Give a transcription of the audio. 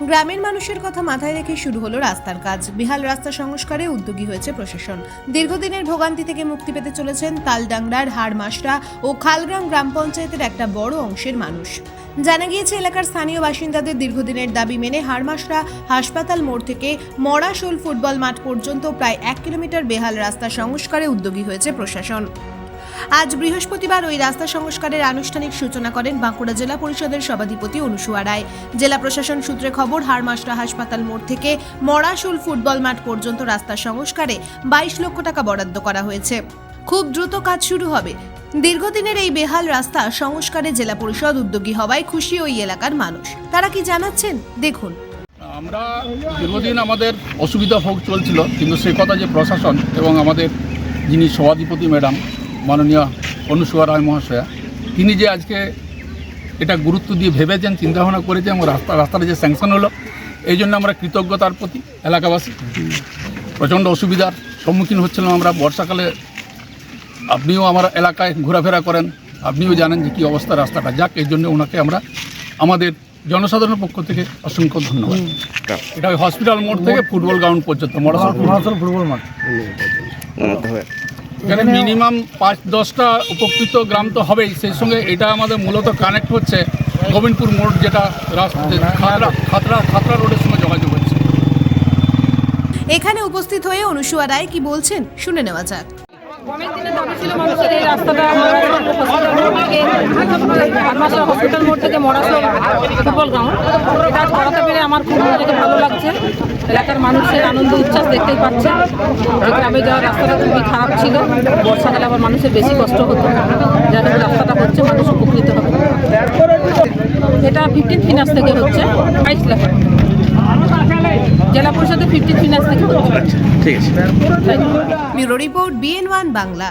গ্রামের মানুষের কথা মাথায় রেখে শুরু হলো রাস্তার কাজ। বেহাল রাস্তা সংস্কারে উদ্যোগী হয়েছে প্রশাসন। দীর্ঘদিনের ভোগান্তি থেকে মুক্তি পেতে চলেছেন তালডাংরার হাড়মাসরা ও খালগ্রাম গ্রাম পঞ্চায়েতের একটা বড় অংশের মানুষ। জানা গিয়েছে, এলাকার স্থানীয় বাসিন্দাদের দীর্ঘদিনের দাবি মেনে হাড়মাসরা হাসপাতাল মোড় থেকে মরাশোল ফুটবল মাঠ পর্যন্ত প্রায় এক কিলোমিটার বেহাল রাস্তা সংস্কারে উদ্যোগী হয়েছে প্রশাসন। আজ বৃহস্পতিবার ওই রাস্তা সংস্কারের আনুষ্ঠানিক সূচনা করেন বাঁকুড়া জেলা পরিষদের সভাধিপতি অনুসুয়া রায়। জেলা প্রশাসন সূত্রে খবর হারমাসরা হাসপাতাল মোড় থেকে মরাশুল ফুটবল মাঠ পর্যন্ত রাস্তা সংস্কারে বাইশ লক্ষ টাকা বরাদ্দ করা হয়েছে। খুব দ্রুত কাজ শুরু হবে। দীর্ঘদিনের এই বেহাল রাস্তা সংস্কারে জেলা পরিষদ উদ্যোগী হওয়ায় খুশি ওই এলাকার মানুষ। তারা কি জানাচ্ছেন? দেখুন। আমরা দীর্ঘদিন আমাদের অসুবিধা ভোগ চলছিল, কিন্তু সেই কথা যে প্রশাসন এবং আমাদের যিনি সভাধিপতি ম্যাডাম মাননীয় অনুসুয়া রায় মহাশয়া তিনি যে আজকে এটা গুরুত্ব দিয়ে ভেবেছেন চিন্তাভাবনা করেছেন এবং রাস্তা রাস্তাটা যে স্যাংশন হলো এই জন্য আমরা কৃতজ্ঞতার প্রতি এলাকাবাসী। প্রচণ্ড অসুবিধার সম্মুখীন হচ্ছিলাম আমরা। বর্ষাকালে আপনিও আমার এলাকায় ঘোরাফেরা করেন আপনিও জানেন যে কী অবস্থা রাস্তাটা। যাক এই জন্য ওনাকে আমরা আমাদের জনসাধারণের পক্ষ থেকে অসংখ্য ধন্যবাদ। এটা ওই হসপিটাল মোড় থেকে ফুটবল গ্রাউন্ড পর্যন্ত মরাসল ফুটবল। মাঠ এখানে মিনিমাম পাঁচ দশটা উপকৃত গ্রাম তো হবেই। সেই সঙ্গে এটা আমাদের মূলত কানেক্ট হচ্ছে গোবিন্দপুর মোড় যেটা খাতরা খাতরা খাতড়া রোডের সঙ্গে যোগাযোগ হচ্ছে। এখানে উপস্থিত হয়ে অনুসুয়া রায় কি বলছেন শুনে নেওয়া যাক। এই রাস্তাটা হসপিটাল হসপিটাল মোড় থেকে মরাসল ফুটবল গ্রাউন্ড এটা করাতে পেরে আমার খুব নিজেকে ভালো লাগছে। এলাকার মানুষের আনন্দ উচ্ছ্বাস দেখতেই পাচ্ছে গ্রামে যাওয়ার রাস্তাটা খুবই খারাপ ছিল। বর্ষাকালে আবার মানুষের বেশি কষ্ট হতো। যার রাস্তাটা হচ্ছে মানুষ উপকৃত হবে। এটা ফিফটিন ফিনান্স থেকে হচ্ছে। বাইশ লাখ জেলা থ্রি ফিনান্স থেকে ঠিক আছে। Bureau report BN one Bangla.